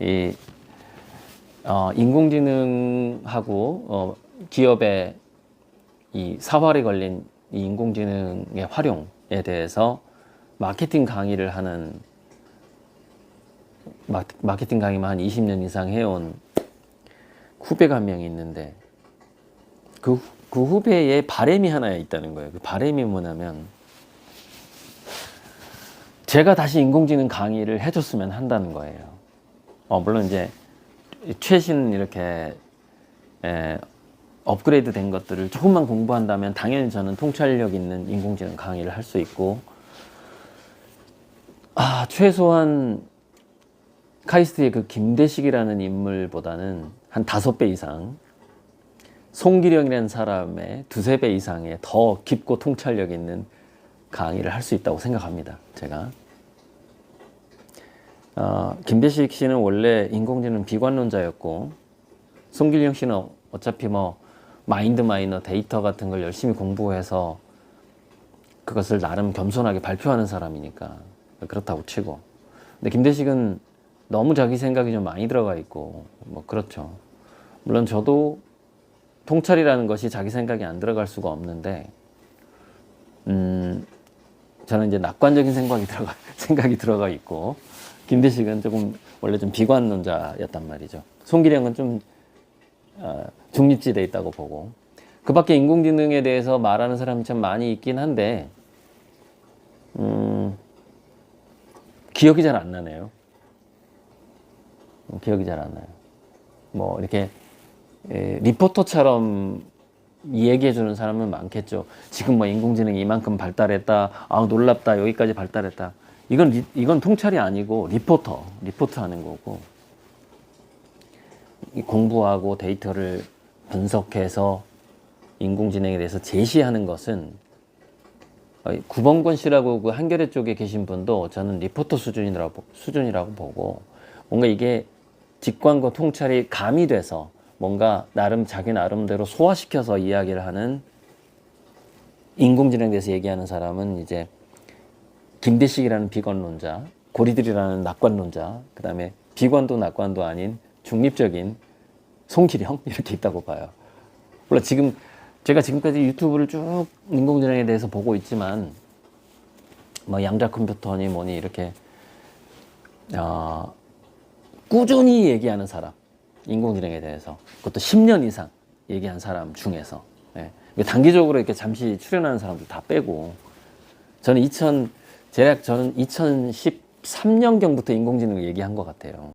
이 어, 인공지능하고 어, 기업의 이 사활에 걸린 이 인공지능의 활용에 대해서 마케팅 강의를 하는 마, 마케팅 강의만 한 20년 이상 해온 후배가 한 명이 있는데 그, 그 후배의 바램이 하나 있다는 거예요. 그 바램이 뭐냐면 제가 다시 인공지능 강의를 해줬으면 한다는 거예요. 어, 물론 이제 최신 이렇게 에, 업그레이드 된 것들을 조금만 공부한다면 당연히 저는 통찰력 있는 인공지능 강의를 할 수 있고 아 최소한 카이스트의 그 김대식이라는 인물보다는 한 다섯 배 이상 송기령이라는 사람의 두세 배 이상의 더 깊고 통찰력 있는 강의를 할 수 있다고 생각합니다. 제가 어, 김대식 씨는 원래 인공지능 비관론자였고 송길령 씨는 어차피 뭐 마인드 마이너 데이터 같은 걸 열심히 공부해서 그것을 나름 겸손하게 발표하는 사람이니까 그렇다고 치고. 근데 김대식은 너무 자기 생각이 좀 많이 들어가 있고 뭐 그렇죠. 물론 저도 통찰이라는 것이 자기 생각이 안 들어갈 수가 없는데 음 저는 이제 낙관적인 생각이 들어가 생각이 들어가 있고 김대식은 조금 원래 좀 비관론자였단 말이죠 송기령은 좀 어, 중립지대에 있다고 보고 그 밖에 인공지능에 대해서 말하는 사람이 참 많이 있긴 한데 음, 기억이 잘 안 나네요. 음, 기억이 잘 안 나요. 뭐 이렇게 에, 리포터처럼 얘기해 주는 사람은 많겠죠. 지금 뭐 인공지능이 이만큼 발달했다. 아 놀랍다. 여기까지 발달했다. 이건 리, 이건 통찰이 아니고 리포터, 리포트 하는 거고. 이 공부하고 데이터를 분석해서 인공지능에 대해서 제시하는 것은 어, 구범권 씨라고 그 한겨레 쪽에 계신 분도 저는 리포터 수준이라고 수준이라고 보고 뭔가 이게 직관과 통찰이 가미돼서 뭔가 나름 자기 나름대로 소화시켜서 이야기를 하는 인공지능에 대해서 얘기하는 사람은 이제 김대식이라는 비관론자, 고리들이라는 낙관론자, 그 다음에 비관도 낙관도 아닌 중립적인 송기령 이렇게 있다고 봐요. 물론 지금 제가 지금까지 유튜브를 쭉 인공지능에 대해서 보고 있지만 뭐 양자 컴퓨터니 뭐니 이렇게 어, 꾸준히 얘기하는 사람 인공지능에 대해서 그것도 10년 이상 얘기한 사람 중에서 예. 단기적으로 이렇게 잠시 출연하는 사람들 다 빼고 저는 2000 제가 저는 2013년경부터 인공지능 얘기한 것 같아요.